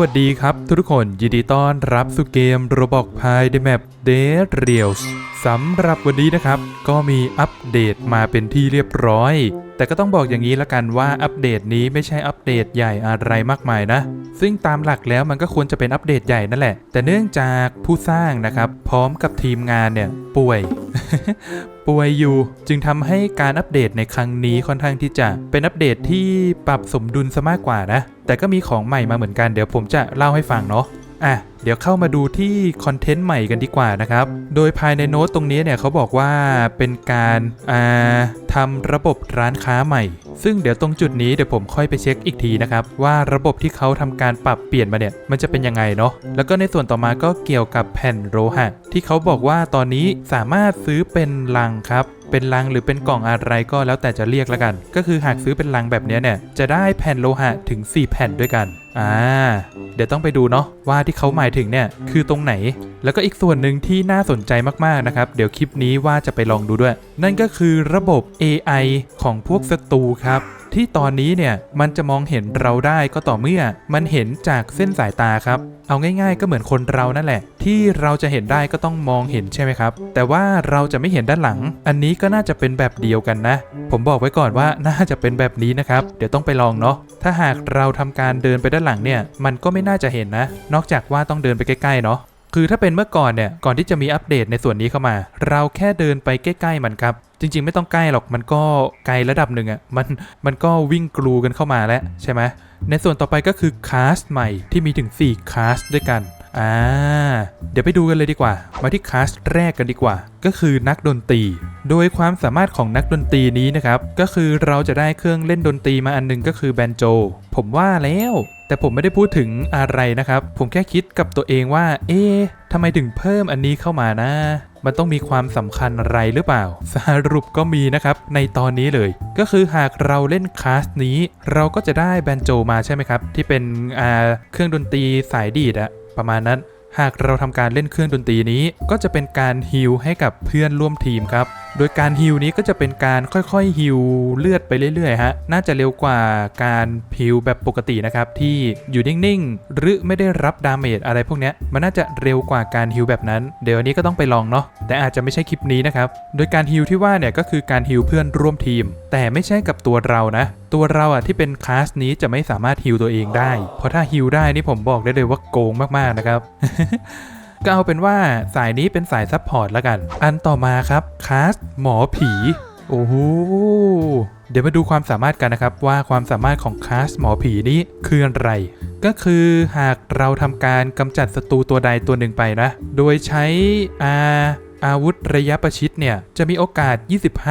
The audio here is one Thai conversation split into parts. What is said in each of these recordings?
วัสดีครับทุกคนยินดีต้อนรับสู่เกม Roblox Pie The Map Dead Reels สำหรับวันนี้นะครับ ก็มีอัปเดตมาเป็นที่เรียบร้อย แต่ก็ต้องบอกอย่างนี้ละกันว่าอัปเดตนี้ไม่ใช่อัปเดตใหญ่อะไรมากมายนะ ซึ่งตามหลักแล้วมันก็ควรจะเป็นอัปเดตใหญ่นั่นแหละ แต่เนื่องจากผู้สร้างนะครับ พร้อมกับทีมงานเนี่ยป่วย ป่วยอยู่ จึงทำให้การอัปเดตในครั้งนี้ค่อนข้างที่จะเป็นอัปเดตที่ปรับสมดุลซะมากกว่านะ แต่ก็มีของใหม่มาเหมือนกันเดี๋ยวผมจะเล่าให้ฟังเนาะอะเดี๋ยวเข้ามาดูที่คอนเทนต์ใหม่กันดีกว่านะครับ โดยภายในโน้ตตรงนี้เนี่ยเขาบอกว่าเป็นการาทำระบบร้านค้าใหม่ ซึ่งเดี๋ยวตรงจุดนี้เดี๋ยวผมค่อยไปเช็คอีกทีนะครับ ว่าระบบที่เขาทำการปรับเปลี่ยนมาเนี่ยมันจะเป็นยังไงเนาะแล้วก็ในส่วนต่อมาก็เกี่ยวกับแผ่นโลหะที่เขาบอกว่าตอนนี้สามารถซื้อเป็นลังครับเป็นลังหรือเป็นกล่องอะไรก็แล้วแต่จะเรียกแล้วกัน ก็คือหากซื้อเป็นลังแบบนี้เนี่ยจะได้แผ่นโลหะถึง 4 แผ่นด้วยกันอ่าเดี๋ยวต้องไปดูเนาะว่าที่เขาใหม่ายถึงเนี่ยคือตรงไหน แล้วก็อีกส่วนหนึ่งที่น่าสนใจมากๆนะครับ เดี๋ยวคลิปนี้ว่าจะไปลองดูด้วย นั่นก็คือระบบ AI ของพวกศัตรูครับ ที่ตอนนี้เนี่ยมันจะมองเห็นเราได้ก็ต่อเมื่อมันเห็นจากเส้นสายตาครับ เอาง่ายๆ ก็เหมือนคนเรานั่นแหละ ที่เราจะเห็นได้ก็ต้องมองเห็นใช่ไหมครับ แต่ว่าเราจะไม่เห็นด้านหลัง อันนี้ก็น่าจะเป็นแบบเดียวกันนะ ผมบอกไว้ก่อนว่าน่าจะเป็นแบบนี้นะครับ เดี๋ยวต้องไปลองเนาะถ้าหากเราทำการเดินไปด้านหลังเนี่ย มันก็ไม่น่าจะเห็นนะ นอกจากว่าต้องเดินไปใกล้ๆเนาะคือถ้าเป็นเมื่อก่อนเนี่ย ก่อนที่จะมีอัปเดตในส่วนนี้เข้ามา เราแค่เดินไปใกล้ ๆ มันครับ จริง ๆ ไม่ต้องใกล้หรอกมันก็ไกลระดับหนึ่งอะ่ะมันมันก็วิ่งกลูกันเข้ามาแล้วใช่ไหมในส่วนต่อไปก็คือคลาสใหม่ที่มีถึง 4คลาสด้วยกันอ่าเดี๋ยวไปดูกันเลยดีกว่า มาที่คลาสแรกกันดีกว่า ก็คือนักดนตรี โดยความสามารถของนักดนตรีนี้นะครับ ก็คือเราจะได้เครื่องเล่นดนตรีมาอันหนึงก็คือแบนโจ ผมว่าแล้ว แต่ผมไม่ได้พูดถึงอะไรนะครับ ผมแค่คิดกับตัวเองว่า เอ๊ะทำไมถึงเพิ่มอันนี้เข้ามานะ มันต้องมีความสำคัญอะไรหรือเปล่า สรุปก็มีนะครับ ในตอนนี้เลย ก็คือหากเราเล่นคลาสนี้ เราก็จะได้แบนโจมาใช่ไหมครับ ที่เป็นเครื่องดนตรีสายดีดอะประมาณนั้น หากเราทำการเล่นเครื่องดนตรีนี้ ก็จะเป็นการฮิลให้กับเพื่อนร่วมทีมครับ โดยการฮิลนี้ก็จะเป็นการค่อยๆฮิลเลือดไปเรื่อยๆฮะ น่าจะเร็วกว่าการฮิลแบบปกตินะครับที่อยู่นิ่งๆ หรือไม่ได้รับดาเมจอะไรพวกนี้มันน่าจะเร็วกว่าการฮิลแบบนั้น เดี๋ยวอันนี้ก็ต้องไปลองเนาะ แต่อาจจะไม่ใช่คลิปนี้นะครับ โดยการฮิลที่ว่าเนี่ยก็คือการฮิลเพื่อนร่วมทีม แต่ไม่ใช่กับตัวเรานะ ตัวเราอะที่เป็นคลาสนี้จะไม่สามารถฮิลตัวเองได้ เพราะถ้าฮิลได้นี่ผมบอกได้เลยว่าโกงมากๆนะครับ ก็เอาเป็นว่าสายนี้เป็นสายซัพพอร์ตแล้วกัน อันต่อมาครับคลาสหมอผี โอ้โหเดี๋ยวมาดูความสามารถกันนะครับว่าความสามารถของคลาสหมอผีนี้คืออะไร ก็คือหากเราทำการกำจัดศัตรูตัวใดตัวหนึ่งไปนะ โดยใช้อาอาวุธระยะประชิดเนี่ย จะมีโอกาส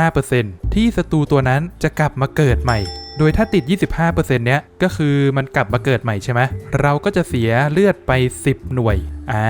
25%ที่ศัตรูตัวนั้นจะกลับมาเกิดใหม่ โดยถ้าติด 25%เนี้ยก็คือมันกลับมาเกิดใหม่ใช่ไหมเราก็จะเสียเลือดไป 10 หน่วย อ่า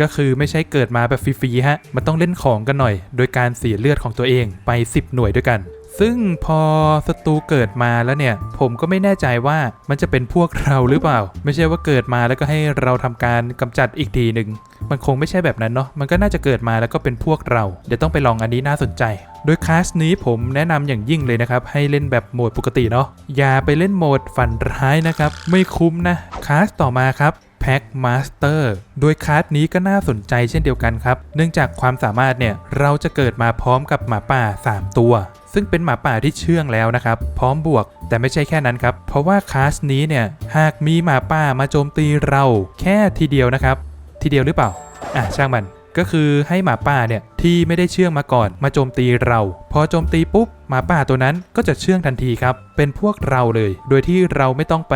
ก็คือไม่ใช่เกิดมาแบบฟรีๆฮะ มันต้องเล่นของกันหน่อย โดยการเสียเลือดของตัวเองไป 10 หน่วยด้วยกันซึ่งพอศัตรูเกิดมาแล้วเนี่ย ผมก็ไม่แน่ใจว่ามันจะเป็นพวกเราหรือเปล่า ไม่ใช่ว่าเกิดมาแล้วก็ให้เราทำการกำจัดอีกทีหนึ่งมันคงไม่ใช่แบบนั้นเนาะมันก็น่าจะเกิดมาแล้วก็เป็นพวกเรา เดี๋ยวต้องไปลองอันนี้น่าสนใจ โดยคลาสนี้ผมแนะนำอย่างยิ่งเลยนะครับ ให้เล่นแบบโหมดปกติเนาะอย่าไปเล่นโหมดฝันร้ายนะครับ ไม่คุ้มนะคลาสต่อมาครับ แพ็กมาสเตอร์โดยคลาสนี้ก็น่าสนใจเช่นเดียวกันครับ เนื่องจากความสามารถเนี่ย เราจะเกิดมาพร้อมกับหมาป่า 3 ตัว ซึ่งเป็นหมาป่าที่เชื่องแล้วนะครับ พร้อมบวก แต่ไม่ใช่แค่นั้นครับ เพราะว่าคลาสนี้เนี่ย หากมีหมาป่ามาโจมตีเรา แค่ทีเดียวนะครับ ทีเดียวหรือเปล่า อะช่างมัน ก็คือให้หมาป่าเนี่ยที่ไม่ได้เชื่องมาก่อนมาโจมตีเรา พอโจมตีปุ๊บหมาป่าตัวนั้นก็จะเชื่องทันทีครับ เป็นพวกเราเลย โดยที่เราไม่ต้องไป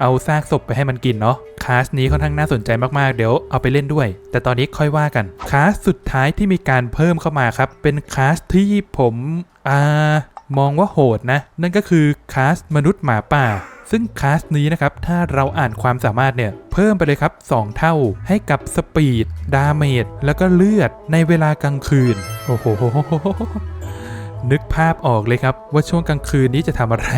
เอาซากศพไปให้มันกินเนาะคาสนี้ค่อนข้างน่าสนใจมากๆ เดี๋ยวเอาไปเล่นด้วย แต่ตอนนี้ค่อยว่ากันคาสสุดท้ายที่มีการเพิ่มเข้ามาครับ เป็นคาสที่ผมอ่ามองว่าโหดนะ นั่นก็คือคาสมนุษย์หมาป่า ซึ่งคลาสนี้นะครับ ถ้าเราอ่านความสามารถเนี่ย เพิ่มไปเลยครับ 2 เท่าให้กับสปีด ดาเมจ แล้วก็เลือดในเวลากลางคืน โอ้โห นึกภาพออกเลยครับ ว่าช่วงกลางคืนนี้จะทำอะไร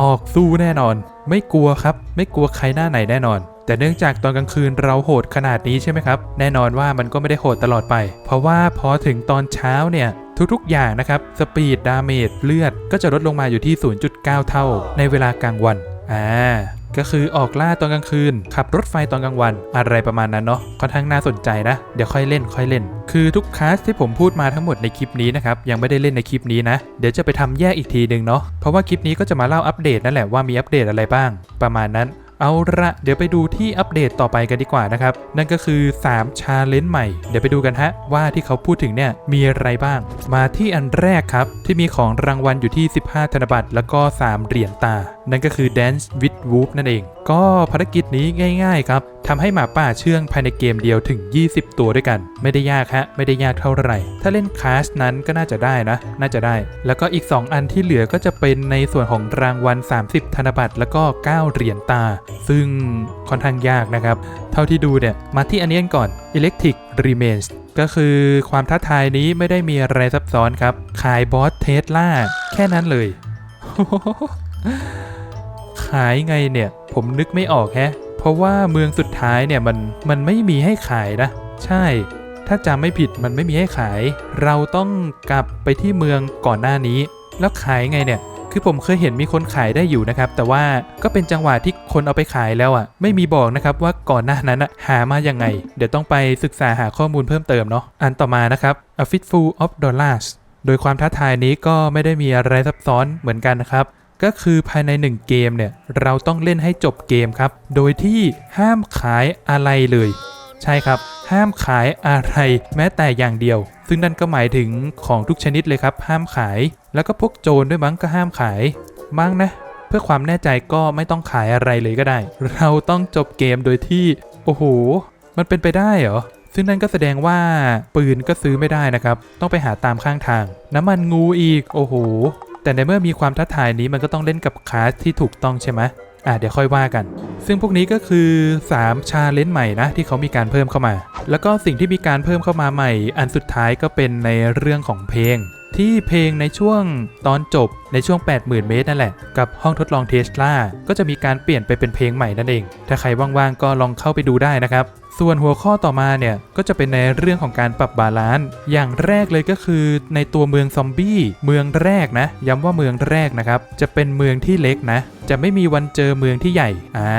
ออกสู้แน่นอน ไม่กลัวครับ ไม่กลัวใครหน้าไหนแน่นอนแต่เนื่องจากตอนกลางคืนเราโหดขนาดนี้ใช่ไหมครับ แน่นอนว่ามันก็ไม่ได้โหดตลอดไป เพราะว่าพอถึงตอนเช้าเนี่ย ทุกๆ อย่างนะครับ สปีด ดาเมจ เลือด ก็จะลดลงมาอยู่ที่ 0.9 เท่า ในเวลากลางวัน อ่า ก็คือออกล่าตอนกลางคืน ขับรถไฟตอนกลางวัน อะไรประมาณนั้นเนาะ ค่อนข้างน่าสนใจนะ เดี๋ยวค่อยเล่น ค่อยเล่น คือทุกคลาสที่ผมพูดมาทั้งหมดในคลิปนี้นะครับ ยังไม่ได้เล่นในคลิปนี้นะ เดี๋ยวจะไปทำแยกอีกทีหนึ่งเนาะ เพราะว่าคลิปนี้ก็จะมาเล่าอัปเดตนั่นแหละว่ามีอัปเดตอะไรบ้าง ประมาณนั้น เอาละเดี๋ยวไปดูที่อัปเดตต่อไปกันดีกว่านะครับ นั่นก็คือ3ชาเลนจ์ใหม่ เดี๋ยวไปดูกันฮะ ว่าที่เขาพูดถึงเนี่ย มีอะไรบ้าง มาที่อันแรกครับ ที่มีของรางวัลอยู่ที่ 15 ธนบัตรแล้วก็ 3 เหรียญตานั่นก็คือ Dance with Wolf นั่นเอง ก็ภารกิจนี้ง่ายๆครับทำให้หมาป่าเชื่องภายในเกมเดียวถึง 20 ตัวด้วยกัน ไม่ได้ยากฮะ ไม่ได้ยากเท่าไหร่ ถ้าเล่นคลาสนั้นก็น่าจะได้นะ น่าจะได้ แล้วก็อีก 2 อันที่เหลือก็จะเป็นในส่วนของรางวัล 30 ธนบัตรแล้วก็ 9 เหรียญตา ซึ่งค่อนข้างยากนะครับ เท่าที่ดูเนี่ย มาที่อันนี้กันก่อน Electric Remains ก็คือความท้าทายนี้ไม่ได้มีอะไรซับซ้อนครับ ขายบอสเทสลาแค่นั้นเลย ขายไงเนี่ย ผมนึกไม่ออกแฮะ เพราะว่าเมืองสุดท้ายเนี่ยมันมันไม่มีให้ขายนะ ใช่ ถ้าจำไม่ผิดมันไม่มีให้ขาย เราต้องกลับไปที่เมืองก่อนหน้านี้ แล้วขายไงเนี่ย คือผมเคยเห็นมีคนขายได้อยู่นะครับ แต่ว่าก็เป็นจังหวะที่คนเอาไปขายแล้วอะ่ะ ไม่มีบอกนะครับว่าก่อนหน้านั้นอะหามายังไง เดี๋ยวต้องไปศึกษาหาข้อมูลเพิ่มเติมเนาะ อันต่อมานะครับ A Fistful of Dollars โดยความท้าทายนี้ก็ไม่ได้มีอะไรซับซ้อนเหมือนกันนะครับ ก็คือภายใน 1 เกมเนี่ยเราต้องเล่นให้จบเกมครับ โดยที่ห้ามขายอะไรเลย ใช่ครับ ห้ามขายอะไรแม้แต่อย่างเดียว ซึ่งนั่นก็หมายถึงของทุกชนิดเลยครับ ห้ามขาย แล้วก็พวกโจรด้วยมั้งก็ห้ามขายมั้งนะ เพื่อความแน่ใจก็ไม่ต้องขายอะไรเลยก็ได้ เราต้องจบเกมโดยที่ โอ้โห มันเป็นไปได้เหรอซึ่งนั่นก็แสดงว่าปืนก็ซื้อไม่ได้นะครับ ต้องไปหาตามข้างทาง น้ำมันงูอีก โอ้โห แต่ในเมื่อมีความท้าทายนี้มันก็ต้องเล่นกับคลาสที่ถูกต้องใช่ไหมอะเดี๋ยวค่อยว่ากัน ซึ่งพวกนี้ก็คือ3ชาเลนจ์ใหม่นะที่เขามีการเพิ่มเข้ามา แล้วก็สิ่งที่มีการเพิ่มเข้ามาใหม่ อันสุดท้ายก็เป็นในเรื่องของเพลง ที่เพลงในช่วงตอนจบในช่วง 80,000 เมตรนั่นแหละ กับห้องทดลองเทสลาก็จะมีการเปลี่ยนไปเป็นเพลงใหม่นั่นเอง ถ้าใครว่างๆ ก็ลองเข้าไปดูได้นะครับ ส่วนหัวข้อต่อมาเนี่ย ก็จะเป็นในเรื่องของการปรับบาลานซ์อย่างแรกเลยก็คือในตัวเมืองซอมบี้เมืองแรกนะ ย้ำว่าเมืองแรกนะครับจะเป็นเมืองที่เล็กนะ จะไม่มีวันเจอเมืองที่ใหญ่อ่า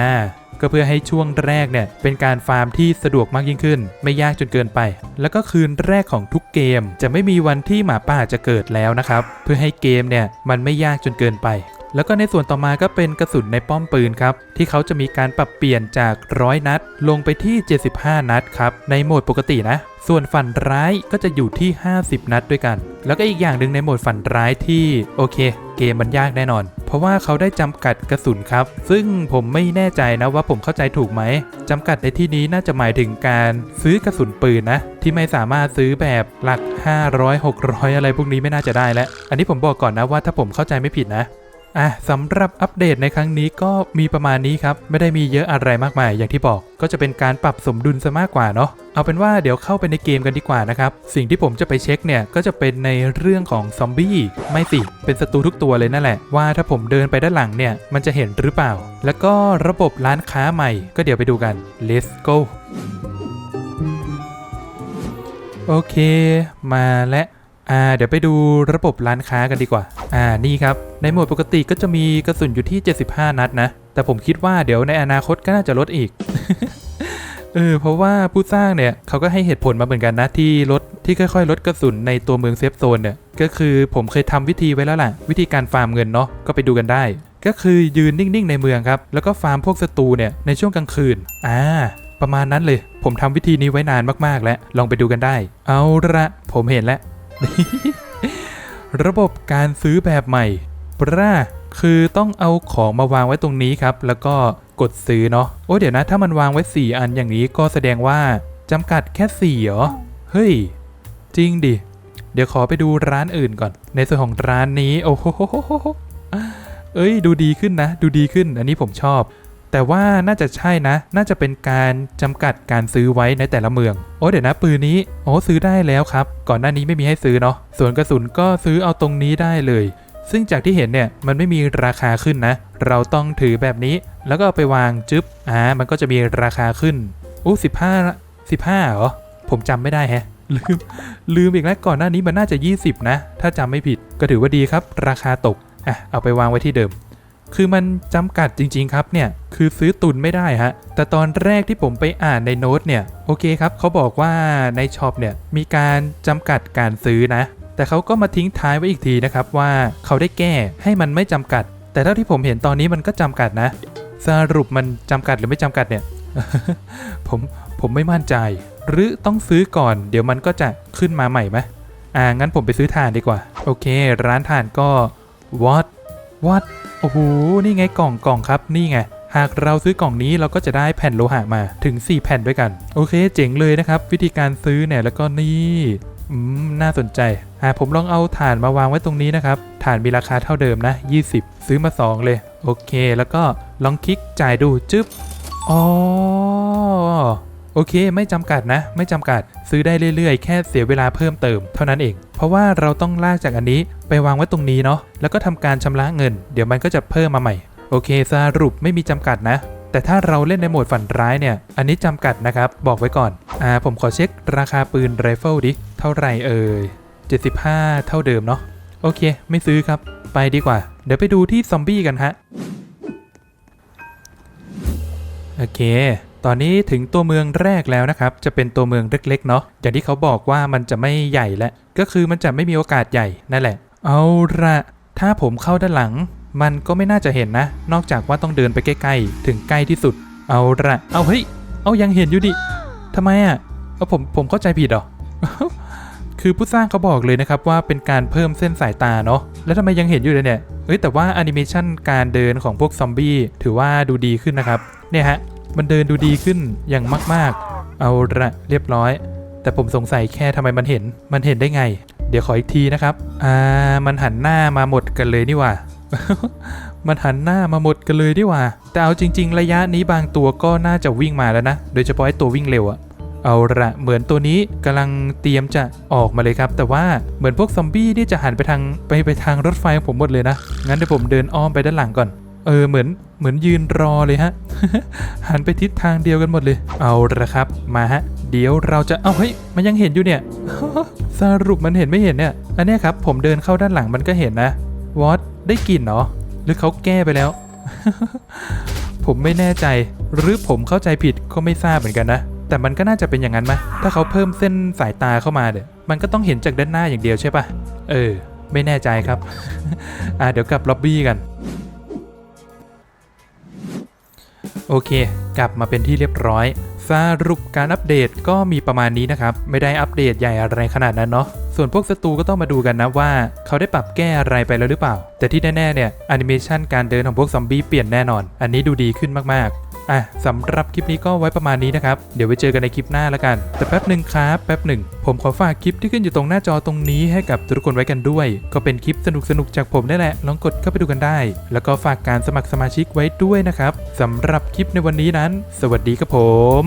ก็เพื่อให้ช่วงแรกเนี่ยเป็นการฟาร์มที่สะดวกมากยิ่งขึ้น ไม่ยากจนเกินไป แล้วก็คืนแรกของทุกเกม จะไม่มีวันที่หมาป่าจะเกิดแล้วนะครับ เพื่อให้เกมเนี่ยมันไม่ยากจนเกินไป แล้วก็ในส่วนต่อมาก็เป็นกระสุนในป้อมปืนครับ ที่เขาจะมีการปรับเปลี่ยนจากร้อยนัด ลงไปที่ 75 นัดครับ ในโหมดปกตินะ ส่วนฝันร้ายก็จะอยู่ที่ 50 นัดด้วยกัน แล้วก็อีกอย่างหนึ่งในโหมดฝันร้ายที่โอเค เกมมันยากแน่นอน เพราะว่าเขาได้จำกัดกระสุนครับ ซึ่งผมไม่แน่ใจนะว่าผมเข้าใจถูกไหมจำกัดในที่นี้น่าจะหมายถึงการซื้อกระสุนปืนนะ ที่ไม่สามารถซื้อแบบหลัก 500 600 อะไรพวกนี้ไม่น่าจะได้แล้วอันนี้ผมบอกก่อนนะว่าถ้าผมเข้าใจไม่ผิดนะ อะสำหรับอัปเดตในครั้งนี้ก็มีประมาณนี้ครับ ไม่ได้มีเยอะอะไรมากมายอย่างที่บอก ก็จะเป็นการปรับสมดุลซะมากกว่าเนาะเอาเป็นว่าเดี๋ยวเข้าไปในเกมกันดีกว่านะครับ สิ่งที่ผมจะไปเช็คเนี่ย ก็จะเป็นในเรื่องของซอมบี้ไม่สิ เป็นศัตรูทุกตัวเลยนั่นแหละ ว่าถ้าผมเดินไปด้านหลังเนี่ย มันจะเห็นหรือเปล่า แล้วก็ระบบร้านค้าใหม่ ก็เดี๋ยวไปดูกัน let's go โอเค มาและ อ่าเดี๋ยวไปดูระบบร้านค้ากันดีกว่า อ่านี่ครับ ในโหมดปกติก็จะมีกระสุนอยู่ที่ 75 นัดนะ แต่ผมคิดว่าเดี๋ยวในอนาคตก็น่าจะลดอีก เออเพราะว่าผู้สร้างเนี่ยเขาก็ให้เหตุผลมาเหมือนกันนะที่ลดที่ค่อยๆ ลดกระสุนในตัวเมืองเซฟโซนเนี่ยก็คือผมเคยทำวิธีไว้แล้วล่ะ วิธีการฟาร์มเงินเนาะก็ไปดูกันได้ ก็คือยืนนิ่งๆ ในเมืองครับแล้วก็ฟาร์มพวกศัตรูเนี่ยในช่วงกลางคืนอ่าประมาณนั้นเลย ผมทำวิธีนี้ไว้นานมากๆแล้วลองไปดูกันได้ เอาละผมเห็นแล้ว ระบบการซื้อแบบใหม่ปราคือต้องเอาของมาวางไว้ตรงนี้ครับ แล้วก็กดซื้อเนาะโอ้เดี๋ยวนะถ้ามันวางไว้ 4 อันอย่างนี้ก็แสดงว่าจำกัดแค่4เหรอเฮ้ย จริงดิ เดี๋ยวขอไปดูร้านอื่นก่อน ในส่วนของร้านนี้ โอ้โหเอ้ย ดูดีขึ้นนะ ดูดีขึ้น อันนี้ผมชอบ แต่ว่าน่าจะใช่นะ น่าจะเป็นการจำกัดการซื้อไว้ในแต่ละเมือง โอ้เดี๋ยวนะปืนนี้ โอ้ซื้อได้แล้วครับ ก่อนหน้านี้ไม่มีให้ซื้อเนาะ ส่วนกระสุนก็ซื้อเอาตรงนี้ได้เลย ซึ่งจากที่เห็นเนี่ยมันไม่มีราคาขึ้นนะ เราต้องถือแบบนี้ แล้วก็เอาไปวางจึ๊บ อ่า มันก็จะมีราคาขึ้นอู้สิบห้าสิบห้าเหรอ ผมจำไม่ได้แฮะ ลืม ลืมอีกแล้วก่อนหน้านี้มันน่าจะ 20 นะ ถ้าจำไม่ผิด ก็ถือว่าดีครับ ราคาตก อะ เอาไปวางไว้ที่เดิม คือมันจำกัดจริง ๆ ครับเนี่ย คือซื้อตุนไม่ได้ฮะ แต่ตอนแรกที่ผมไปอ่านในโน้ตเนี่ย โอเคครับเขาบอกว่าในช็อปเนี่ยมีการจำกัดการซื้อนะ แต่เขาก็มาทิ้งท้ายไว้อีกทีนะครับว่าเขาได้แก้ให้มันไม่จำกัด แต่เท่าที่ผมเห็นตอนนี้มันก็จำกัดนะ สรุปมันจำกัดหรือไม่จำกัดเนี่ย ผมผมไม่มั่นใจ หรือต้องซื้อก่อน เดี๋ยวมันก็จะขึ้นมาใหม่ไหมอ่างั้นผมไปซื้อถ่านดีกว่า โอเค ร้านถ่านก็ what what โอ้โห นี่ไงกล่องกล่องครับ นี่ไง หากเราซื้อกล่องนี้เราก็จะได้แผ่นโลหะมาถึง 4 แผ่นด้วยกัน โอเค เจ๋งเลยนะครับ วิธีการซื้อเนี่ยแล้วก็นี่อืมน่าสนใจอ่าผมลองเอาถ่านมาวางไว้ตรงนี้นะครับถ่านมีราคาเท่าเดิมนะ 20 ซื้อมา 2 เลย โอเค แล้วก็ลองคลิกจ่ายดูจึ๊บอ๋อ โอเค ไม่จำกัดนะ ไม่จำกัดซื้อได้เรื่อยๆ แค่เสียเวลาเพิ่มเติมเท่านั้นเอง เพราะว่าเราต้องลากจากอันนี้ไปวางไว้ตรงนี้เนาะแล้วก็ทำการชำระเงิน เดี๋ยวมันก็จะเพิ่มมาใหม่ โอเคสรุปไม่มีจำกัดนะแต่ถ้าเราเล่นในโหมดฝันร้ายเนี่ย อันนี้จำกัดนะครับ บอกไว้ก่อน อ่า ผมขอเช็คราคาปืนไรเฟิลดิ เท่าไหร่เอ่ย 75 เท่าเดิมเนาะ โอเค ไม่ซื้อครับ ไปดีกว่า เดี๋ยวไปดูที่ซอมบี้กันฮะ โอเค ตอนนี้ถึงตัวเมืองแรกแล้วนะครับ จะเป็นตัวเมืองเล็กๆเนาะอย่างที่เขาบอกว่ามันจะไม่ใหญ่และ ก็คือมันจะไม่มีโอกาสใหญ่นั่นแหละ เอาละถ้าผมเข้าด้านหลัง มันก็ไม่น่าจะเห็นนะ นอกจากว่าต้องเดินไปใกล้ๆ ถึงใกล้ที่สุด เอาละเอาเฮ้ยเอายังเห็นอยู่ดิทำไมอะเอาผมผมเข้าใจผิดหรอคือผู้สร้างเขาบอกเลยนะครับว่าเป็นการเพิ่มเส้นสายตาเนาะ แล้วทำไมยังเห็นอยู่เลยเนี่ย เอ้ยแต่ว่าแอนิเมชันการเดินของพวกซอมบี้ถือว่าดูดีขึ้นนะครับ เนี่ยฮะ มันเดินดูดีขึ้นอย่างมาก ๆ เอาละเรียบร้อย แต่ผมสงสัยแค่ทำไมมันเห็น มันเห็นได้ไง เดี๋ยวขออีกทีนะครับ อ่า มันหันหน้ามาหมดกันเลยนี่ว่า มันหันหน้ามาหมดกันเลยนี่ว่า แต่เอาจริง ๆ ระยะนี้บางตัวก็น่าจะวิ่งมาแล้วนะ โดยเฉพาะไอ้ตัววิ่งเร็วอะเอาละเหมือนตัวนี้กำลังเตรียมจะออกมาเลยครับ แต่ว่าเหมือนพวกซอมบี้นี่จะหันไปทางไปไปทางรถไฟของผมหมดเลยนะ งั้นเดี๋ยวผมเดินอ้อมไปด้านหลังก่อน เออเหมือนเหมือนยืนรอเลยฮะ หันไปทิศทางเดียวกันหมดเลย เอาละครับ มาฮะ เดี๋ยวเราจะเอาเฮ้ยมันยังเห็นอยู่เนี่ย สรุปมันเห็นไม่เห็นเนี่ย อันนี้ครับ ผมเดินเข้าด้านหลังมันก็เห็นนะวอตได้กลิ่นเนาะหรือเขาแก้ไปแล้ว ผมไม่แน่ใจ หรือผมเข้าใจผิดก็ไม่ทราบเหมือนกันนะ แต่มันก็น่าจะเป็นอย่างนั้นไหมถ้าเขาเพิ่มเส้นสายตาเข้ามาเดี๋ยมันก็ต้องเห็นจากด้านหน้าอย่างเดียวใช่ปะเออ ไม่แน่ใจครับ อ่าเดี๋ยวกลับล็อบบี้กัน โอเค กลับมาเป็นที่เรียบร้อยสรุปการอัปเดตก็มีประมาณนี้นะครับ ไม่ได้อัปเดตใหญ่อะไรขนาดนั้นเนาะส่วนพวกศัตรูก็ต้องมาดูกันนะว่า เขาได้ปรับแก้อะไรไปแล้วหรือเปล่า แต่ที่แน่ๆเนี่ยแอนิเมชันการเดินของพวกซอมบี้เปลี่ยนแน่นอน อันนี้ดูดีขึ้นมากๆ อะสำหรับคลิปนี้ก็ไว้ประมาณนี้นะครับ เดี๋ยวไว้เจอกันในคลิปหน้าแล้วกัน แต่แป๊บหนึ่งครับแป๊บหนึ่ง ผมขอฝากคลิปที่ขึ้นอยู่ตรงหน้าจอตรงนี้ให้กับทุกคนไว้กันด้วย ก็เป็นคลิปสนุกๆจากผมนี่แหละลองกดเข้าไปดูกันได้ แล้วก็ฝากการสมัครสมาชิกไว้ด้วยนะครับสำหรับคลิปในวันนี้นั้น สวัสดีครับผม